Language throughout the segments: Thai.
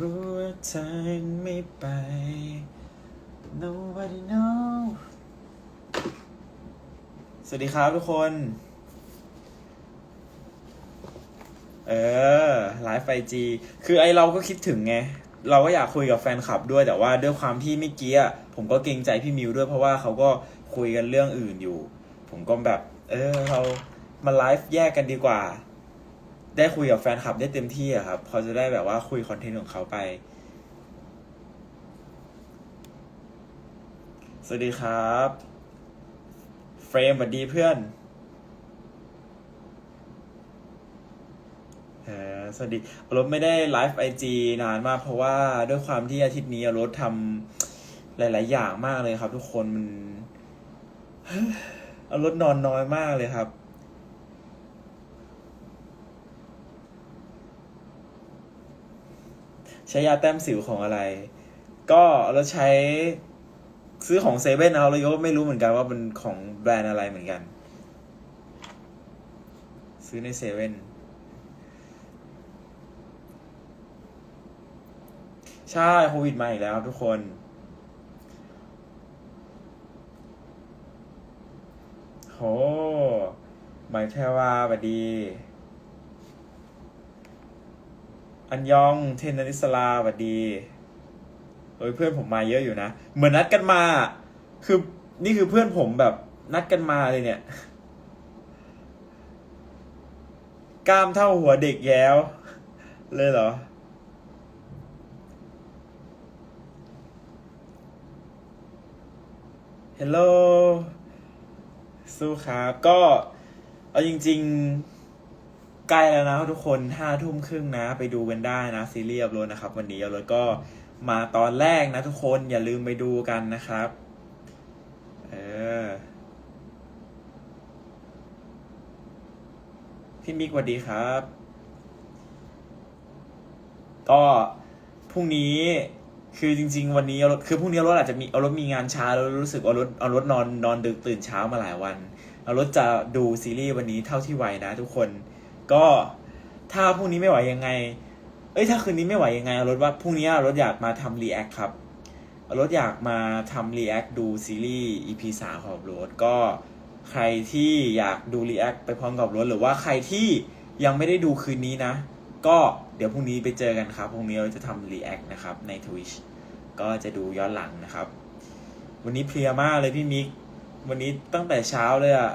รู้ว่าเธอยังไม่ไป nobody know สวัสดีครับทุกคน เออไลฟ์ไฟจี คือไอเราก็คิดถึงไง เราก็อยากคุยกับแฟนคลับด้วยแต่ว่าด้วยความที่เมื่อกี้อะผมก็เกรงใจพี่มิวด้วยเพราะว่าเขาก็คุยกันเรื่องอื่นอยู่ ผมก็แบบ เออ เรามาไลฟ์แยกกันดีกว่า ได้คุยกับแฟนคลับได้เต็มที่อะครับเขาจะได้แบบว่าคุยคอนเทนต์ของเขาไป สวัสดีครับเฟรมสวัสดีเพื่อนสวัสดีรถไม่ได้ไลฟ์ไอจีนานมาก เพราะว่าด้วยความที่อาทิตย์นี้รถทำหลาย ๆ อย่างมากเลยครับ ทุกคนมันอรถนอนน้อยมากเลยครับ ใช้ยาแต้มสิวของอะไร ก็เราใช้ซื้อของเซเว่นนะครับเราก็ไม่รู้เหมือนกันว่าเป็นของแบรนด์อะไรเหมือนกัน ซื้อในเซเว่นใช่โควิดมาอีกแล้วครับทุกคน โหหมายแพรวาสวัสดี อันยองเทนนิสลาสวัสดีเฮ้ยเพื่อนผมมาเยอะอยู่นะ เหมือนนัดกันมา คือนี่คือเพื่อนผมแบบนัดกันมาเลยเนี่ย กล้ามเท่าหัวเด็กแย้ว เลยเหรอเฮลโหลสู้ครับ ก็ เอาจริง ๆ ใกล้แล้วนะทุกคนห้าทุ่มครึ่งนะ ไปดูกันได้นะ ซีรีส์อัพโหลดนะครับ วันนี้อัพโหลดก็มาตอนแรกนะทุกคนอย่าลืมไปดูกันนะครับ เออ พี่มิกสวัสดีครับ ก็พรุ่งนี้คือจริง ๆ วันนี้เอารถคือพรุ่งนี้เอารถอาจจะมีเอารถมีงานช้าแล้วรู้สึกว่ารถเอารถนอนนอนดึกตื่นเช้ามาหลายวันเอารถจะดูซีรีส์วันนี้เท่าที่ไหวนะทุกคน ก็ถ้าพรุ่งนี้ไม่ไหวยังไง เอ้ยถ้าคืนนี้ไม่ไหวยังไงรถว่าพรุ่งนี้รถอยากมาทำรีแอคครับรถอยากมาทำรีแอคดูซีรีส์ EP สามของรถก็ใครที่อยากดูรีแอคไปพร้อมกับรถหรือว่าใครที่ยังไม่ได้ดูคืนนี้นะ ก็เดี๋ยวพรุ่งนี้ไปเจอกันครับพรุ่งนี้เราจะทำรีแอคนะครับใน Twitch ก็จะดูย้อนหลังนะครับ วันนี้เพลียมากเลยพี่มิก วันนี้ตั้งแต่เช้าเลยอะ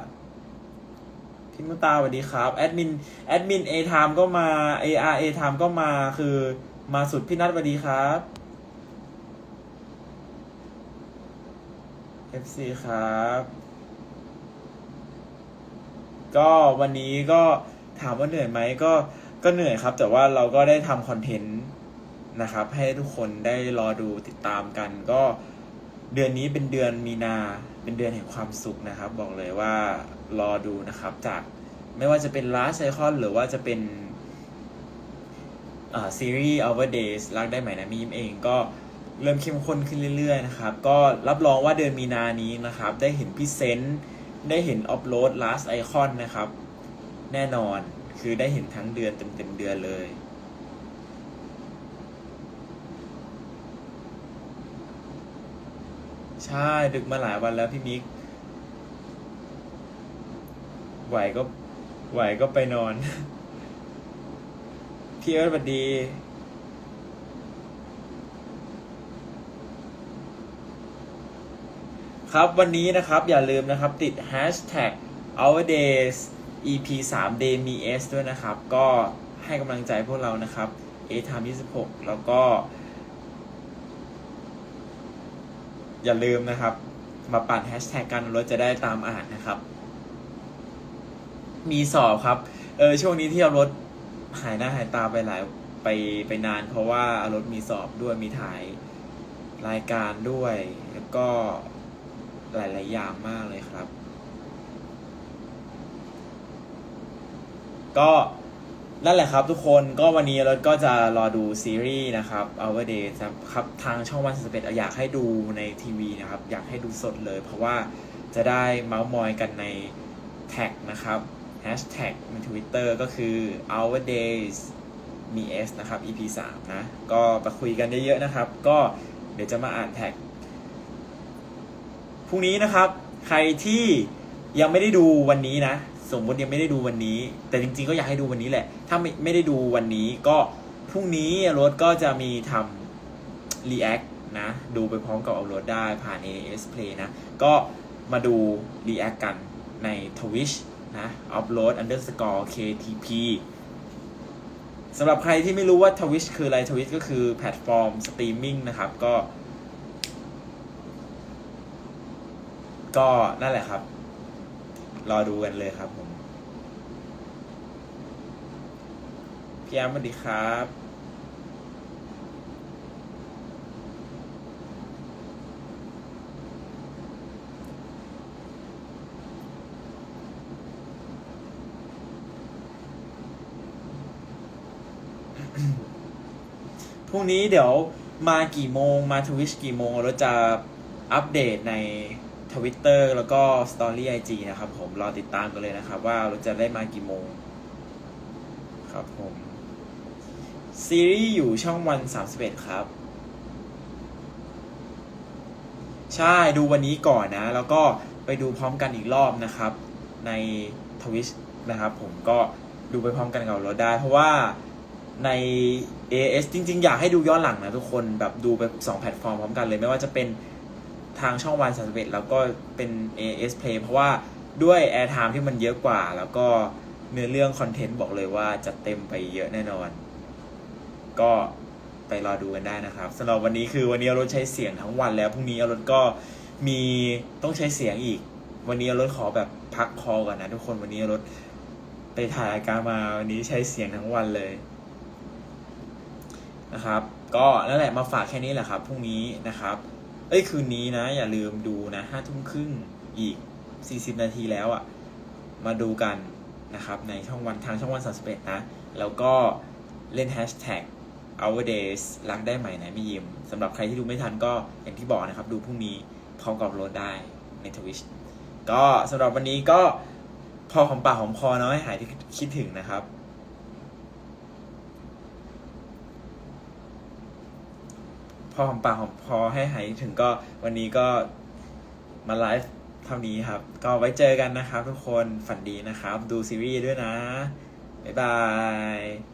พี่มุตาสวัสดีครับแอดมินแอดมินเอทามก็มา AR เอทามก็มาคือมาสุดพี่นัทสวัสดีครับ FC ครับ ก็วันนี้ก็ถามว่าเหนื่อยไหมก็ก็เหนื่อยครับ แต่ว่าเราก็ได้ทำคอนเทนต์นะครับ ให้ทุกคนได้รอดูติดตามกัน ก็เดือนนี้เป็นเดือนมีนา เป็นเดือนแห่งความสุขนะครับ บอกเลยว่ารอดูนะครับจากไม่ว่าจะเป็น Last Icon หรือว่าจะเป็นซีรีส์ Our Days รักได้ไหมนะมีมเองก็เริ่มเข้มข้นขึ้นเรื่อยๆนะครับ ก็รับรองว่าเดือนมีนานี้นะครับ ได้เห็นพี่เซนได้เห็นอัปโหลด Last Icon นะครับ แน่นอนคือได้เห็นทั้งเดือนเต็มๆเดือนเลย ใช่ดึกมาหลายวันแล้วพี่มิกไหวก็ไหวก็ไปนอน พี่เอิร์ธสวัสดีครับวันนี้นะครับอย่าลืมนะครับติด hashtag our days ep 3 day me s ด้วยนะครับ ก็ให้กำลังใจพวกเรานะครับ a time 26 แล้วก็ อย่าลืมนะครับ มาปั่นแฮชแท็กกันรถจะได้ตามอ่านนะครับ มีสอบครับ เออช่วงนี้ที่เอารถหายหน้าหายตาไปหลายไปไปนาน เพราะว่าเอารถมีสอบด้วยมีถ่ายรายการด้วย แล้วก็หลาย ๆ อย่างมากเลยครับ ก็ นั่นแหละครับทุกคนก็วันนี้เราก็จะรอดูซีรีส์นะครับ Our Day ครับทางช่องวันสเปดอยากให้ดูในทีวีนะครับ อยากให้ดูสดเลย เพราะว่าจะได้เมาส์มอยกันในแท็กนะครับแฮชแท็กใน Twitter ก็คือ Our Days มี S นะครับ EP 3 นะ ก็มาคุยกันเยอะๆนะครับ ก็เดี๋ยวจะมาอ่านแท็กพรุ่งนี้นะครับ ใครที่ยังไม่ได้ดูวันนี้นะ สมมติยังไม่ได้ดูวันนี้ แต่จริงๆก็อยากให้ดูวันนี้แหละ ถ้าไม่ไม่ได้ดูวันนี้ก็พรุ่งนี้รถก็จะมีทำ React นะ ดูไปพร้อมกับเอารถได้ผ่าน AS Play นะ ก็มาดู React กันใน Twitch นะ upload underscore KTP สำหรับใครที่ไม่รู้ว่า Twitch คืออะไร Twitch ก็คือแพลตฟอร์มสตรีมมิ่งนะครับ ก็ ก็นั่นแหละครับ รอดูกันเลยครับผมพี่แอมสวัสดีครับพรุ่งนี้เดี๋ยวมากี่โมงมาทวิชกี่โมงเราจะอัปเดตใน ทวิตเตอร์แล้วก็สตอรี่ไอจีนะครับผม รอติดตามกันเลยนะครับ ว่าเราจะได้มากี่โมง ครับผม ซีรีส์อยู่ช่องวัน31ครับ ใช่ดูวันนี้ก่อนนะ แล้วก็ไปดูพร้อมกันอีกรอบนะครับ ในทวิชนะครับผมก็ดูไปพร้อมกันกับเราได้ เพราะว่าใน AS จริง ๆ อยากให้ดูย้อนหลังนะทุกคนแบบดูไป 2 แพลตฟอร์มพร้อมกันเลย ไม่ว่าจะเป็น ทางช่องวัน31แล้วก็เป็น AS Play เพราะว่าด้วย Airtime ที่มันเยอะกว่า แล้วก็เนื้อเรื่องคอนเทนต์บอกเลยว่าจะเต็มไปเยอะแน่นอน ก็ไปรอดูกันได้นะครับสำหรับวันนี้คือวันนี้เอารถใช้เสียงทั้งวันแล้วพรุ่งนี้เอารถก็มีต้องใช้เสียงอีก วันนี้เอารถขอแบบพักคอก่อนนะทุกคนวันนี้เอารถไปถ่ายรายการมาวันนี้ใช้เสียงทั้งวันเลยนะครับ ก็นั่นแหละมาฝากแค่นี้แหละครับพรุ่งนี้นะครับ อ้ยคืนนี้นะ อย่าลืมดูนะห้าทุ่มครึ่งอีก40นาทีแล้วอะ่ะ มาดูกันนะครับ ในช่องวันทางช่องวัน31นะ แล้วก็เล่นแฮชแท็ก our days รักได้ไหมไหนไม่ยิ้มสำหรับใครที่ดูไม่ทันก็อย่างที่บอกนะครับ ดูพรุ่งนี้พร้อมกับโหลดได้ในทวิชก็สำหรับวันนี้ก็พอของปากของคอเนาะให้หายที่คิดถึงนะครับ พอหอมปากหอมคอให้หายถึงก็วันนี้ก็มาไลฟ์เท่านี้ครับ ก็ไว้เจอกันนะครับทุกคนฝันดีนะครับ ดูซีรีส์ด้วยนะ บ๊ายบาย